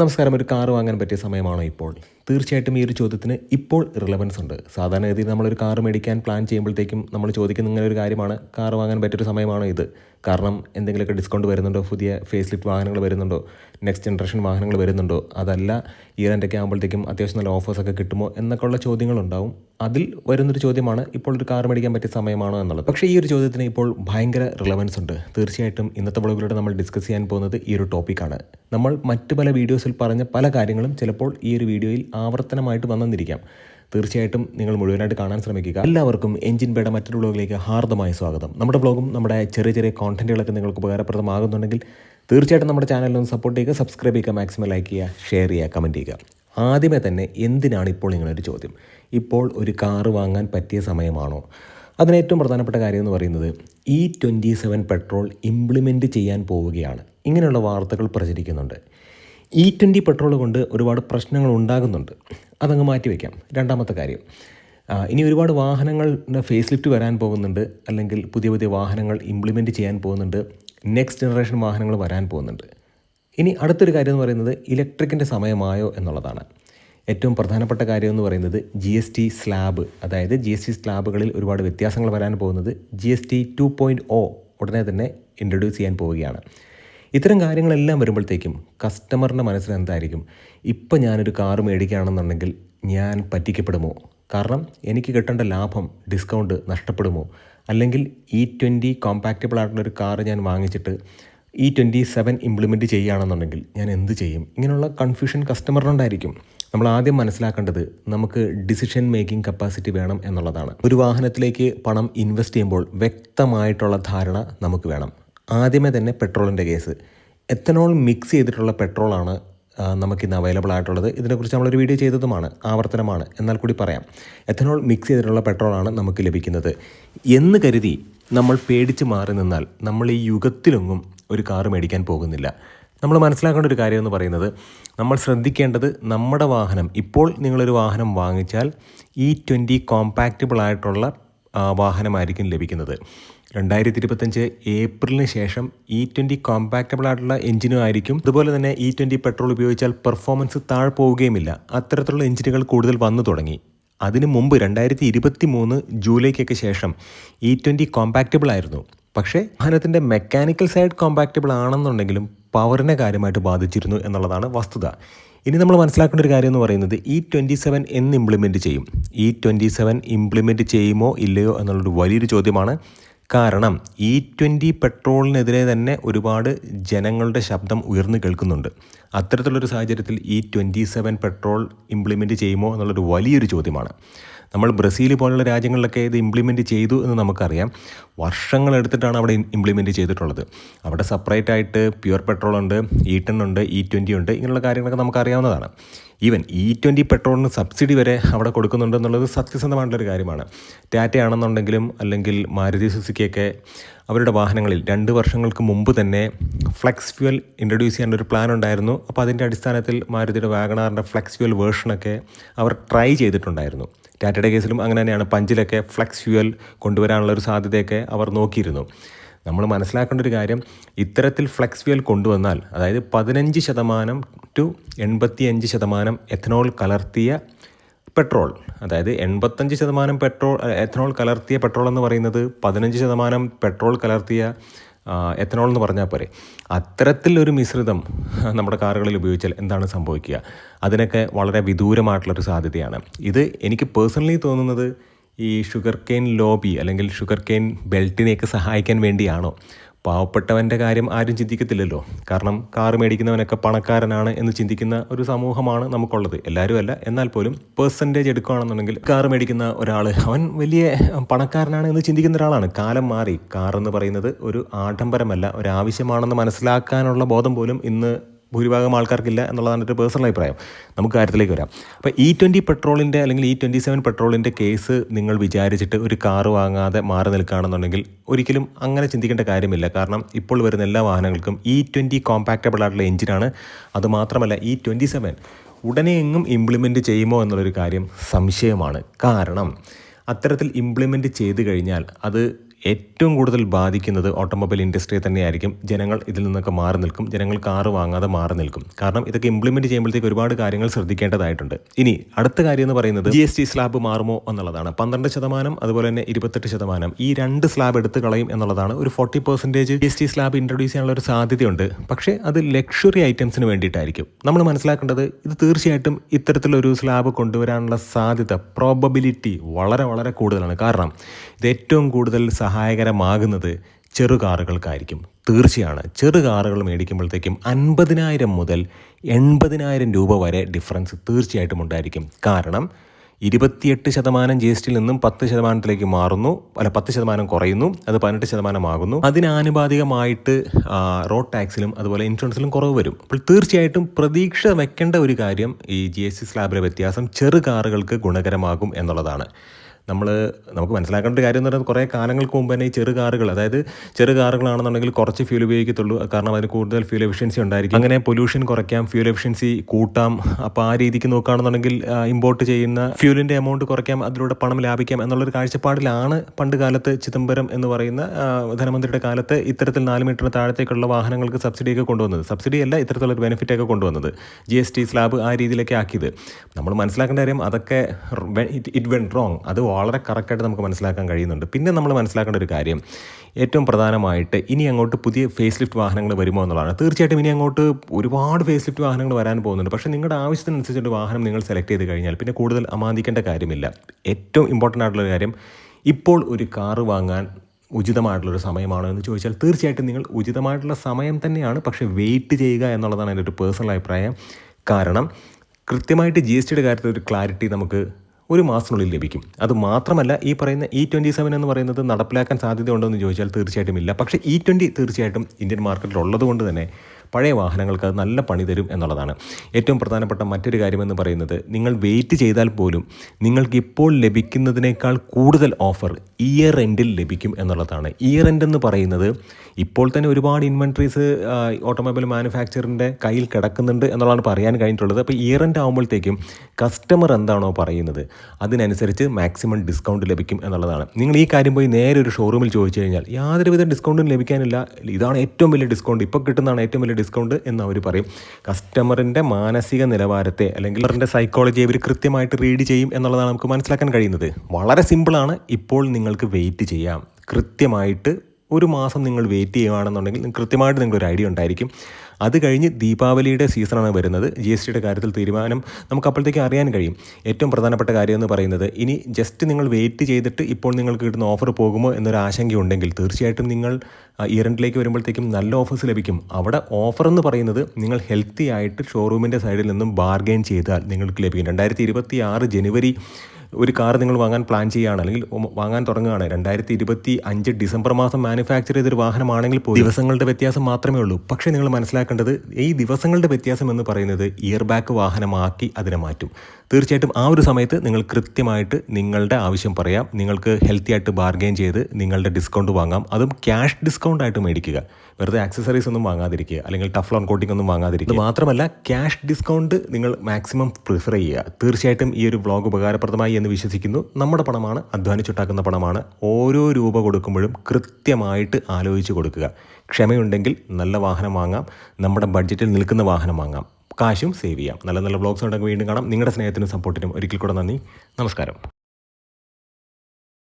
നമസ്കാരം. ഒരു കാർ വാങ്ങാൻ പറ്റിയ സമയമാണോ ഇപ്പോൾ? തീർച്ചയായിട്ടും ഈ ഒരു ചോദ്യത്തിന് ഇപ്പോൾ റിലവൻസ് ഉണ്ട്. സാധാരണഗതിയിൽ നമ്മളൊരു കാർ മേടിക്കാൻ പ്ലാൻ ചെയ്യുമ്പോഴത്തേക്കും നമ്മൾ ചോദിക്കുന്ന ഇങ്ങനെ ഒരു കാര്യമാണ്. കാർ വാങ്ങാൻ പറ്റിയൊരു സമയമാണോ ഇത്? കാരണം എന്തെങ്കിലുമൊക്കെ ഡിസ്കൗണ്ട് വരുന്നുണ്ടോ? പുതിയ ഫേസ് ലിഫ്റ്റ് വാഹനങ്ങൾ വരുന്നുണ്ടോ? നെക്സ്റ്റ് ജനറേഷൻ വാഹനങ്ങൾ വരുന്നുണ്ടോ? അതല്ല ഇയർ എന്റെയൊക്കെ ആകുമ്പോഴത്തേക്കും അത്യാവശ്യം നല്ല ഓഫേഴ്സൊക്കെ കിട്ടുമോ എന്നൊക്കെ ഉള്ള ചോദ്യങ്ങളുണ്ടാവും. അതിൽ വരുന്നൊരു ചോദ്യമാണ് ഇപ്പോൾ ഒരു കാർ മേടിക്കാൻ പറ്റിയ സമയമാണോ എന്നുള്ളത്. പക്ഷേ ഈ ഒരു ചോദ്യത്തിന് ഇപ്പോൾ ഭയങ്കര റിലവൻസ് ഉണ്ട്. തീർച്ചയായിട്ടും ഇന്നത്തെ വ്ളോഗിലൂടെ നമ്മൾ ഡിസ്കസ് ചെയ്യാൻ പോകുന്നത് ഈ ഒരു ടോപ്പിക്കാണ് നമ്മൾ മറ്റ് പല വീഡിയോസിൽ പറഞ്ഞ പല കാര്യങ്ങളും ചിലപ്പോൾ ഈ ഒരു വീഡിയോയിൽ ആവർത്തനമായിട്ട് വന്നെന്നിരിക്കാം തീർച്ചയായിട്ടും നിങ്ങൾ മുഴുവനായിട്ട് കാണാൻ ശ്രമിക്കുക. എല്ലാവർക്കും എഞ്ചിൻ ബേഡ മറ്റൊരു വ്ളോഗിലേക്ക് ഹാർദമായ സ്വാഗതം. നമ്മുടെ വ്ളോഗും നമ്മുടെ ചെറിയ ചെറിയ കോണ്ടന്റുകളൊക്കെ നിങ്ങൾക്ക് ഉപകാരപ്രദമാകുന്നുണ്ടെങ്കിൽ തീർച്ചയായിട്ടും നമ്മുടെ ചാനലിലൊന്ന് സപ്പോർട്ട് ചെയ്യുക സബ്സ്ക്രൈബ് ചെയ്യുക മാക്സിമം ലൈക്ക് ചെയ്യുക ഷെയർ ചെയ്യുക കമന്റ് ചെയ്യുക. ആദ്യമേ തന്നെ എന്തിനാണ് ഇപ്പോൾ നിങ്ങളൊരു ചോദ്യം? ഇപ്പോൾ ഒരു കാറ് വാങ്ങാൻ പറ്റിയ സമയമാണോ? അതിന് ഏറ്റവും പ്രധാനപ്പെട്ട കാര്യം എന്ന് പറയുന്നത് E twenty seven petrol implement ചെയ്യാൻ പോവുകയാണ്. ഇങ്ങനെയുള്ള വാർത്തകൾ പ്രചരിക്കുന്നുണ്ട്. ഇ ട്വന്റി പെട്രോൾ കൊണ്ട് ഒരുപാട് പ്രശ്നങ്ങൾ ഉണ്ടാകുന്നുണ്ട്. അതങ്ങ് മാറ്റി വയ്ക്കാം രണ്ടാമത്തെ കാര്യം. ഇനി ഒരുപാട് വാഹനങ്ങളുടെ ഫേസ് ലിഫ്റ്റ് വരാൻ പോകുന്നുണ്ട്. അല്ലെങ്കിൽ പുതിയ പുതിയ വാഹനങ്ങൾ ഇംപ്ലിമെന്റ് ചെയ്യാൻ പോകുന്നുണ്ട്. നെക്സ്റ്റ് ജനറേഷൻ വാഹനങ്ങൾ വരാൻ പോകുന്നുണ്ട്. ഇനി അടുത്തൊരു കാര്യം എന്ന് പറയുന്നത് ഇലക്ട്രിക്കിന്റെ സമയമായോ എന്നുള്ളതാണ്. ഏറ്റവും പ്രധാനപ്പെട്ട കാര്യം എന്ന് പറയുന്നത് ജി എസ് ടി സ്ലാബ് അതായത് ജി എസ് ടി സ്ലാബുകളിൽ ഒരുപാട് വ്യത്യാസങ്ങൾ വരാൻ പോകുന്നത് G S T two point O ഉടനെ തന്നെ ഇൻട്രൊഡ്യൂസ് ചെയ്യാൻ പോവുകയാണ്. ഇത്തരം കാര്യങ്ങളെല്ലാം വരുമ്പോഴത്തേക്കും കസ്റ്റമറിന്റെ മനസ്സിൽ എന്തായിരിക്കും? ഇപ്പം ഞാനൊരു കാറ് മേടിക്കുകയാണെന്നുണ്ടെങ്കിൽ ഞാൻ പറ്റിക്കപ്പെടുമോ? കാരണം എനിക്ക് കിട്ടേണ്ട ലാഭം ഡിസ്കൗണ്ട് നഷ്ടപ്പെടുമോ? അല്ലെങ്കിൽ ഇ ട്വന്റി കോമ്പാക്റ്റബിൾ ആയിട്ടുള്ള ഒരു കാറ് ഞാൻ വാങ്ങിച്ചിട്ട് ഇ ട്വന്റി സെവൻ ഇംപ്ലിമെന്റ് ചെയ്യുകയാണെന്നുണ്ടെങ്കിൽ ഞാൻ എന്ത് ചെയ്യും? ഇങ്ങനെയുള്ള കൺഫ്യൂഷൻ കസ്റ്റമറിനുണ്ടായിരിക്കും നമ്മൾ ആദ്യം മനസ്സിലാക്കേണ്ടത് നമുക്ക് ഡിസിഷൻ മേക്കിംഗ് കപ്പാസിറ്റി വേണം എന്നുള്ളതാണ്. ഒരു വാഹനത്തിലേക്ക് പണം ഇൻവെസ്റ്റ് ചെയ്യുമ്പോൾ വ്യക്തമായിട്ടുള്ള ധാരണ നമുക്ക് വേണം. ആദ്യമേ തന്നെ പെട്രോളിന്റെ കേസ്. എത്തനോൾ മിക്സ് ചെയ്തിട്ടുള്ള പെട്രോളാണ് നമുക്കിന്ന് അവൈലബിൾ ആയിട്ടുള്ളത്. ഇതിനെക്കുറിച്ച് നമ്മളൊരു വീഡിയോ ചെയ്തതുമാണ് ആവർത്തനമാണ്. എന്നാൽ കൂടി പറയാം. എത്തനോൾ മിക്സ് ചെയ്തിട്ടുള്ള പെട്രോളാണ് നമുക്ക് ലഭിക്കുന്നത്. എന്ന് കരുതി നമ്മൾ പേടിച്ച് മാറി നിന്നാൽ നമ്മൾ ഈ യുഗത്തിലൊന്നും ഒരു കാറ് മേടിക്കാൻ പോകുന്നില്ല. നമ്മൾ മനസ്സിലാക്കേണ്ട ഒരു കാര്യം എന്ന് പറയുന്നത് നമ്മൾ ശ്രദ്ധിക്കേണ്ടത് നമ്മുടെ വാഹനം ഇപ്പോൾ നിങ്ങളൊരു വാഹനം വാങ്ങിച്ചാൽ ഈ ട്വന്റി കോമ്പാക്റ്റബിൾ ആയിട്ടുള്ള വാഹനമായിരിക്കും ലഭിക്കുന്നത്. രണ്ടായിരത്തി ഇരുപത്തഞ്ച് ഏപ്രിലിന് ശേഷം ഇ ട്വന്റി കോമ്പാക്റ്റബിൾ ആയിട്ടുള്ള എഞ്ചിനും ആയിരിക്കും. അതുപോലെ തന്നെ ഇ ട്വന്റി പെട്രോൾ ഉപയോഗിച്ചാൽ പെർഫോമൻസ് താഴെ പോവുകയുമില്ല. അത്തരത്തിലുള്ള എഞ്ചിനുകൾ കൂടുതൽ വന്നു തുടങ്ങി. അതിനു മുമ്പ് രണ്ടായിരത്തി ഇരുപത്തി മൂന്ന് ജൂലൈക്കൊക്കെ ശേഷം ഇ ട്വന്റി കോമ്പാക്റ്റബിൾ ആയിരുന്നു. പക്ഷേ വാഹനത്തിന്റെ മെക്കാനിക്കൽ സൈഡ് കോമ്പാക്റ്റബിൾ ആണെന്നുണ്ടെങ്കിലും പവറിനെ കാര്യമായിട്ട് ബാധിച്ചിരുന്നു എന്നുള്ളതാണ് വസ്തുത. ഇനി നമ്മൾ മനസ്സിലാക്കേണ്ട ഒരു കാര്യം എന്ന് പറയുന്നത് ഇ ട്വന്റി സെവൻ എന്ന് ഇംപ്ലിമെന്റ് ചെയ്യും. ഇ ട്വന്റി സെവൻ ഇംപ്ലിമെന്റ് ചെയ്യുമോ ഇല്ലയോ എന്നുള്ളൊരു വലിയൊരു ചോദ്യമാണ്. കാരണം ഇ ട്വന്റി പെട്രോളിനെതിരെ തന്നെ ഒരുപാട് ജനങ്ങളുടെ ശബ്ദം ഉയർന്നു കേൾക്കുന്നുണ്ട്. അത്തരത്തിലുള്ളൊരു സാഹചര്യത്തിൽ E twenty seven petrol implement ചെയ്യുമോ എന്നുള്ളൊരു വലിയൊരു ചോദ്യമാണ്. നമ്മൾ ബ്രസീൽ പോലുള്ള രാജ്യങ്ങളിലൊക്കെ ഇത് ഇംപ്ലിമെന്റ് ചെയ്തു എന്ന് നമുക്കറിയാം. വർഷങ്ങളെടുത്തിട്ടാണ് അവിടെ ഇംപ്ലിമെന്റ് ചെയ്തിട്ടുള്ളത്. അവിടെ സെപ്പറേറ്റ് ആയിട്ട് പ്യുവർ പെട്രോൾ ഉണ്ട് ഇ ടെൻ ഉണ്ട് ഇ ട്വന്റി ഉണ്ട് ഇങ്ങനെയുള്ള കാര്യങ്ങളൊക്കെ നമുക്കറിയാവുന്നതാണ്. ഈവൻ ഇ ട്വന്റി പെട്രോളിന് സബ്സിഡി വരെ അവിടെ കൊടുക്കുന്നുണ്ടെന്നുള്ളത് സത്യസന്ധമായിട്ടുള്ളൊരു കാര്യമാണ്. ടാറ്റ ആണെന്നുണ്ടെങ്കിലും അല്ലെങ്കിൽ മാരുതി സുസുക്കിയൊക്കെ അവരുടെ വാഹനങ്ങളിൽ രണ്ട് വർഷങ്ങൾക്ക് മുമ്പ് തന്നെ ഫ്ലെക്സ് ഫ്യൂൽ ഇൻട്രൊഡ്യൂസ് ചെയ്യാൻ ഒരു പ്ലാൻ ഉണ്ടായിരുന്നു. അപ്പോൾ അതിന്റെ അടിസ്ഥാനത്തിൽ മാരുതിയുടെ വാഗണാറിന്റെ ഫ്ലെക്സ് ഫ്യൂൽ വേർഷനൊക്കെ അവർ ട്രൈ ചെയ്തിട്ടുണ്ടായിരുന്നു. ടാറ്റയുടെ കേസിലും അങ്ങനെ തന്നെയാണ്. പഞ്ചിലൊക്കെ ഫ്ലെക്സ് ഫ്യൂൽ കൊണ്ടുവരാനുള്ള ഒരു സാധ്യതയൊക്കെ അവർ നോക്കിയിരുന്നു. നമ്മൾ മനസ്സിലാക്കേണ്ട ഒരു കാര്യം ഇത്തരത്തിൽ ഫ്ലെക്സ് ഫ്യൂൽ കൊണ്ടുവന്നാൽ അതായത് പതിനഞ്ച് ശതമാനം ടു എൺപത്തിയഞ്ച് ശതമാനം എഥനോൾ കലർത്തിയ പെട്രോൾ അതായത് എൺപത്തഞ്ച് ശതമാനം പെട്രോൾ എഥനോൾ കലർത്തിയ പെട്രോൾ എന്ന് പറയുന്നത് പതിനഞ്ച് ശതമാനം പെട്രോൾ കലർത്തിയ എത്തനോൾ എന്ന് പറഞ്ഞാൽ പോരെ. അത്തരത്തിലൊരു മിശ്രിതം നമ്മുടെ കാറുകളിൽ ഉപയോഗിച്ചാൽ എന്താണ് സംഭവിക്കുക? അതിനൊക്കെ വളരെ വിദൂരമായിട്ടുള്ളൊരു സാധ്യതയാണ്. ഇത് എനിക്ക് പേഴ്സണലി തോന്നുന്നത് ഈ ഷുഗർ കെയിൻ ലോബി അല്ലെങ്കിൽ ഷുഗർ കെയിൻ ബെൽറ്റിനെയൊക്കെ സഹായിക്കാൻ വേണ്ടിയാണോ? പാവപ്പെട്ടവന്റെ കാര്യം ആരും ചിന്തിക്കത്തില്ലല്ലോ. കാരണം കാറ് മേടിക്കുന്നവനൊക്കെ പണക്കാരനാണ് എന്ന് ചിന്തിക്കുന്ന ഒരു സമൂഹമാണ് നമുക്കുള്ളത്. എല്ലാവരും അല്ല. എന്നാൽ പോലും പേഴ്സന്റേജ് എടുക്കുകയാണെന്നുണ്ടെങ്കിൽ കാറ് മേടിക്കുന്ന ഒരാൾ അവൻ വലിയ പണക്കാരനാണ് എന്ന് ചിന്തിക്കുന്ന ഒരാളാണ്. കാലം മാറി. കാർ എന്ന് പറയുന്നത് ഒരു ആഡംബരമല്ല ഒരു ആവശ്യമാണെന്ന് മനസ്സിലാക്കാനുള്ള ബോധം പോലും ഇന്ന് ഭൂരിഭാഗം ആൾക്കാർക്കില്ല എന്നുള്ളതാണ് എന്റെ പേഴ്സണൽ അഭിപ്രായം. നമുക്ക് കാര്യത്തിലേക്ക് വരാം. അപ്പോൾ ഇ ട്വന്റി പെട്രോളിന്റെ അല്ലെങ്കിൽ ഇ ട്വന്റി സെവൻ പെട്രോളിന്റെ കേസ് നിങ്ങൾ വിചാരിച്ചിട്ട് ഒരു കാറ് വാങ്ങാതെ മാറി നിൽക്കുകയാണെന്നുണ്ടെങ്കിൽ ഒരിക്കലും അങ്ങനെ ചിന്തിക്കേണ്ട കാര്യമില്ല. കാരണം ഇപ്പോൾ വരുന്ന എല്ലാ വാഹനങ്ങൾക്കും ഇ ട്വന്റി കോമ്പാക്റ്റബിൾ ആയിട്ടുള്ള എഞ്ചിനാണ്. അതുമാത്രമല്ല ഇ ട്വന്റി സെവൻ ഉടനെ എങ്ങും ഇംപ്ലിമെന്റ് ചെയ്യുമോ എന്നുള്ളൊരു കാര്യം സംശയമാണ്. കാരണം അത്തരത്തിൽ ഇംപ്ലിമെന്റ് ചെയ്ത് കഴിഞ്ഞാൽ അത് ഏറ്റവും കൂടുതൽ ബാധിക്കുന്നത് ഓട്ടോമൊബൈൽ ഇൻഡസ്ട്രിയെ തന്നെയായിരിക്കും. ജനങ്ങൾ ഇതിൽ നിന്നൊക്കെ മാറി നിൽക്കും. ജനങ്ങൾ കാറ് വാങ്ങാതെ മാറി നിൽക്കും. കാരണം ഇതൊക്കെ ഇംപ്ലിമെന്റ് ചെയ്യുമ്പോഴത്തേക്ക് ഒരുപാട് കാര്യങ്ങൾ ശ്രദ്ധിക്കേണ്ടതായിട്ടുണ്ട്. ഇനി അടുത്ത കാര്യം എന്ന് പറയുന്നത് ജി എസ് ടി സ്ലാബ് മാറുമോ എന്നുള്ളതാണ്. പന്ത്രണ്ട് ശതമാനം അതുപോലെ തന്നെ ഇരുപത്തെട്ട് ശതമാനം. ഈ രണ്ട് സ്ലാബ് എടുത്ത് കളയും എന്നുള്ളതാണ് ഒരു forty percentage G S T slab introduce ചെയ്യാനുള്ള ഒരു സാധ്യതയുണ്ട്. പക്ഷേ അത് ലക്ഷറി ഐറ്റംസിന് വേണ്ടിയിട്ടായിരിക്കും. നമ്മൾ മനസ്സിലാക്കേണ്ടത് ഇത് തീർച്ചയായിട്ടും ഇത്തരത്തിലൊരു സ്ലാബ് കൊണ്ടുവരാനുള്ള സാധ്യത പ്രോബബിലിറ്റി വളരെ വളരെ കൂടുതലാണ്. കാരണം ഇത് ഏറ്റവും കൂടുതൽ സഹായകരമാകുന്നത് ചെറു കാറുകൾക്കായിരിക്കും. തീർച്ചയാണ് ചെറു കാറുകൾ മേടിക്കുമ്പോഴത്തേക്കും അൻപതിനായിരം മുതൽ എൺപതിനായിരം രൂപ വരെ ഡിഫറൻസ് തീർച്ചയായിട്ടും ഉണ്ടായിരിക്കും. കാരണം ഇരുപത്തിയെട്ട് ശതമാനം ജി എസ് ടിയിൽ നിന്നും പത്ത് ശതമാനത്തിലേക്ക് മാറുന്നു അല്ല പത്ത് ശതമാനം കുറയുന്നു അത് പതിനെട്ട് ശതമാനമാകുന്നു. അതിനാനുപാതികമായിട്ട് റോഡ് ടാക്സിലും അതുപോലെ ഇൻഷുറൻസിലും കുറവ് വരും. അപ്പോൾ തീർച്ചയായിട്ടും പ്രതീക്ഷ വെക്കേണ്ട ഒരു കാര്യം ഈ ജി എസ് ടി സ്ലാബിലെ വ്യത്യാസം ചെറു കാറുകൾക്ക് ഗുണകരമാകും എന്നുള്ളതാണ്. നമ്മൾ നമുക്ക് മനസ്സിലാക്കേണ്ട ഒരു കാര്യം എന്ന് പറയുന്നത് കുറേ കാലങ്ങൾക്ക് മുമ്പ് തന്നെ ഈ ചെറു കാറുകൾ അതായത് ചെറു കാറുകളാണെന്നുണ്ടെങ്കിൽ കുറച്ച് ഫ്യൂൽ ഉപയോഗിക്കത്തുള്ളൂ. കാരണം അതിന് കൂടുതൽ ഫ്യൂൽ എഫിഷ്യൻസി ഉണ്ടായിരിക്കും. അങ്ങനെ പൊല്യൂഷൻ കുറയ്ക്കാം ഫ്യൂൽ എഫിഷ്യൻസി കൂട്ടാം. അപ്പോൾ ആ രീതിക്ക് നോക്കുകയാണെന്നുണ്ടെങ്കിൽ ഇമ്പോർട്ട് ചെയ്യുന്ന ഫ്യൂലിന്റെ എമൗണ്ട് കുറയ്ക്കാം അതിലൂടെ പണം ലാഭിക്കാം എന്നുള്ളൊരു കാഴ്ചപ്പാടിലാണ് പണ്ട് കാലത്ത് ചിദംബരം എന്ന് പറയുന്ന ധനമന്ത്രിയുടെ കാലത്ത് ഇത്തരത്തിൽ നാല് മീറ്റർ താഴത്തേക്കുള്ള വാഹനങ്ങൾക്ക് സബ്സിഡിയൊക്കെ കൊണ്ടുവന്നത്. സബ്സിഡി അല്ല ഇത്തരത്തിലുള്ള ബെനിഫിറ്റ് ഒക്കെ കൊണ്ടുവന്നത്. ജി എസ് ടി സ്ലാബ് ആ രീതിയിലൊക്കെ ആക്കിയത്. നമ്മൾ മനസ്സിലാക്കേണ്ട കാര്യം അതൊക്കെ ഇറ്റ് വെൻ റോങ് അത് വളരെ കറക്റ്റായിട്ട് നമുക്ക് മനസ്സിലാക്കാൻ കഴിയുന്നുണ്ട്. പിന്നെ നമ്മൾ മനസ്സിലാക്കേണ്ട ഒരു കാര്യം ഏറ്റവും പ്രധാനമായിട്ട് ഇനി അങ്ങോട്ട് പുതിയ ഫേസ് ലിഫ്റ്റ് വാഹനങ്ങൾ വരുമോ എന്നുള്ളതാണ്. തീർച്ചയായിട്ടും ഇനി അങ്ങോട്ട് ഒരുപാട് ഫേസ് ലിഫ്റ്റ് വാഹനങ്ങൾ വരാൻ പോകുന്നുണ്ട്. പക്ഷേ നിങ്ങളുടെ ആവശ്യത്തിനനുസരിച്ചൊരു വാഹനം നിങ്ങൾ സെലക്ട് ചെയ്ത് കഴിഞ്ഞാൽ പിന്നെ കൂടുതൽ അമാന്തിക്കേണ്ട കാര്യമില്ല. ഏറ്റവും ഇമ്പോർട്ടന്റ് ആയിട്ടുള്ള കാര്യം ഇപ്പോൾ ഒരു കാറ് വാങ്ങാൻ ഉചിതമായിട്ടുള്ളൊരു സമയമാണോ എന്ന് ചോദിച്ചാൽ തീർച്ചയായിട്ടും നിങ്ങൾ ഉചിതമായിട്ടുള്ള സമയം തന്നെയാണ് പക്ഷേ വെയിറ്റ് ചെയ്യുക എന്നുള്ളതാണ് എന്റെ ഒരു പേഴ്സണൽ അഭിപ്രായം. കാരണം കൃത്യമായിട്ട് ജി എസ് ടിയുടെ കാര്യത്തിൽ ഒരു ക്ലാരിറ്റി നമുക്ക് ഒരു മാസത്തിനുള്ളിൽ ലഭിക്കും. അത് മാത്രമല്ല ഈ പറയുന്ന ഇ ട്വന്റി സെവൻ എന്ന് പറയുന്നത് നടപ്പിലാക്കാൻ സാധ്യതയുണ്ടോ എന്ന് ചോദിച്ചാൽ തീർച്ചയായിട്ടും ഇല്ല. പക്ഷേ ഇ ട്വന്റി തീർച്ചയായിട്ടും ഇന്ത്യൻ മാർക്കറ്റിൽ ഉള്ളതുകൊണ്ട് തന്നെ പഴയ വാഹനങ്ങൾക്ക് അത് നല്ല പണി തരും എന്നുള്ളതാണ്. ഏറ്റവും പ്രധാനപ്പെട്ട മറ്റൊരു കാര്യമെന്ന് പറയുന്നത് നിങ്ങൾ വെയിറ്റ് ചെയ്താൽ പോലും നിങ്ങൾക്ക് ഇപ്പോൾ ലഭിക്കുന്നതിനേക്കാൾ കൂടുതൽ ഓഫർ ഇയർ എൻഡിൽ ലഭിക്കും എന്നുള്ളതാണ്. ഇയർ എൻഡ് എന്ന് പറയുന്നത് ഇപ്പോൾ തന്നെ ഒരുപാട് ഇൻവെൻട്രീസ് ഓട്ടോമൊബൈൽ മാനുഫാക്ചറിന്റെ കയ്യിൽ കിടക്കുന്നുണ്ട് എന്നുള്ളതാണ് പറയാൻ കഴിഞ്ഞിട്ടുള്ളത്. അപ്പോൾ ഇയർ എൻഡ് ആകുമ്പോഴത്തേക്കും കസ്റ്റമർ എന്താണോ പറയുന്നത് അതിനനുസരിച്ച് മാക്സിമം ഡിസ്കൗണ്ട് ലഭിക്കും എന്നുള്ളതാണ്. നിങ്ങൾ ഈ കാര്യം പോയി നേരെ ഒരു ഷോറൂമിൽ ചോദിച്ചു കഴിഞ്ഞാൽ യാതൊരുവിധ ഡിസ്കൗണ്ടും ലഭിക്കാനില്ല. ഇതാണ് ഏറ്റവും വലിയ ഡിസ്കൗണ്ട് ഇപ്പോൾ കിട്ടുന്നതാണ് ഏറ്റവും വലിയ ഡിസ്കൗണ്ട് എന്ന് അവർ പറയും. കസ്റ്റമറിന്റെ മാനസിക നിലവാരത്തെ അല്ലെങ്കിൽ അവരുടെ സൈക്കോളജി അവർ കൃത്യമായിട്ട് റീഡ് ചെയ്യും എന്നുള്ളതാണ് നമുക്ക് മനസ്സിലാക്കാൻ കഴിയുന്നത്. വളരെ സിമ്പിളാണ് ഇപ്പോൾ നിങ്ങൾക്ക് വെയിറ്റ് ചെയ്യാം. കൃത്യമായിട്ട് ഒരു മാസം നിങ്ങൾ വെയിറ്റ് ചെയ്യുകയാണെന്നുണ്ടെങ്കിൽ കൃത്യമായിട്ട് നിങ്ങളൊരു ഐഡിയ ഉണ്ടായിരിക്കും. അത് കഴിഞ്ഞ് ദീപാവലിയുടെ സീസണാണ് വരുന്നത്. ജി എസ് ടിയുടെ കാര്യത്തിൽ തീരുമാനം നമുക്ക് അപ്പോഴത്തേക്ക് അറിയാൻ കഴിയും. ഏറ്റവും പ്രധാനപ്പെട്ട കാര്യം എന്ന് പറയുന്നത് ഇനി ജസ്റ്റ് നിങ്ങൾ വെയിറ്റ് ചെയ്തിട്ട് ഇപ്പോൾ നിങ്ങൾക്ക് കിട്ടുന്ന ഓഫർ പോകുമോ എന്നൊരു ആശങ്കയുണ്ടെങ്കിൽ തീർച്ചയായിട്ടും നിങ്ങൾ ഇയറിന്റിലേക്ക് വരുമ്പോഴത്തേക്കും നല്ല ഓഫേഴ്സ് ലഭിക്കും. അവിടെ ഓഫർ എന്ന് പറയുന്നത് നിങ്ങൾ ഹെൽത്തി ആയിട്ട് ഷോറൂമിന്റെ സൈഡിൽ നിന്നും ബാർഗെയിൻ ചെയ്താൽ നിങ്ങൾക്ക് ലഭിക്കും. രണ്ടായിരത്തി ജനുവരി ഒരു കാർ നിങ്ങൾ വാങ്ങാൻ പ്ലാൻ ചെയ്യുകയാണ്. അല്ലെങ്കിൽ വാങ്ങാൻ തുടങ്ങുകയാണ്. രണ്ടായിരത്തി ഇരുപത്തി അഞ്ച് ഡിസംബർ മാസം മാനുഫാക്ചർ ചെയ്തൊരു വാഹനമാണെങ്കിൽ പോലും ദിവസങ്ങളുടെ വ്യത്യാസം മാത്രമേ ഉള്ളൂ. പക്ഷേ നിങ്ങൾ മനസ്സിലാക്കേണ്ടത് ഈ ദിവസങ്ങളുടെ വ്യത്യാസം എന്ന് പറയുന്നത് ഇയർ ബാക്ക് വാഹനമാക്കി അതിനെ മാറ്റും. തീർച്ചയായിട്ടും ആ ഒരു സമയത്ത് നിങ്ങൾ കൃത്യമായിട്ട് നിങ്ങളുടെ ആവശ്യം പറയാം. നിങ്ങൾക്ക് ഹെൽത്തി ആയിട്ട് ബാർഗെയിൻ ചെയ്ത് നിങ്ങളുടെ ഡിസ്കൗണ്ട് വാങ്ങാം. അതും ക്യാഷ് ഡിസ്കൗണ്ട് ആയിട്ട് മേടിക്കുക. വെറുതെ ആക്സസറീസ് ഒന്നും വാങ്ങാതിരിക്കുക അല്ലെങ്കിൽ ടഫ് ലോൺ കോട്ടിംഗ് ഒന്നും വാങ്ങാതിരിക്കുക. അത് മാത്രമല്ല ക്യാഷ് ഡിസ്കൗണ്ട് നിങ്ങൾ മാക്സിമം പ്രിഫർ ചെയ്യുക. തീർച്ചയായിട്ടും ഈ ഒരു വ്ളോഗ് ഉപകാരപ്രദമായി എന്ന് വിശ്വസിക്കുന്നു. നമ്മുടെ പണമാണ് അധ്വാനിച്ചുണ്ടാക്കുന്ന പണമാണ്. ഓരോ രൂപ കൊടുക്കുമ്പോഴും കൃത്യമായിട്ട് ആലോചിച്ച് കൊടുക്കുക. ക്ഷമയുണ്ടെങ്കിൽ നല്ല വാഹനം വാങ്ങാം. നമ്മുടെ ബഡ്ജറ്റിൽ നിൽക്കുന്ന വാഹനം വാങ്ങാം. കാശും സേവ് ചെയ്യാം. നല്ല നല്ല ബ്ലോഗ്സ് ഉണ്ടെങ്കിൽ വീണ്ടും കാണാം. നിങ്ങളുടെ സ്നേഹത്തിനും സപ്പോർട്ടിനും ഒരിക്കൽ കൂടെ നന്ദി. നമസ്കാരം.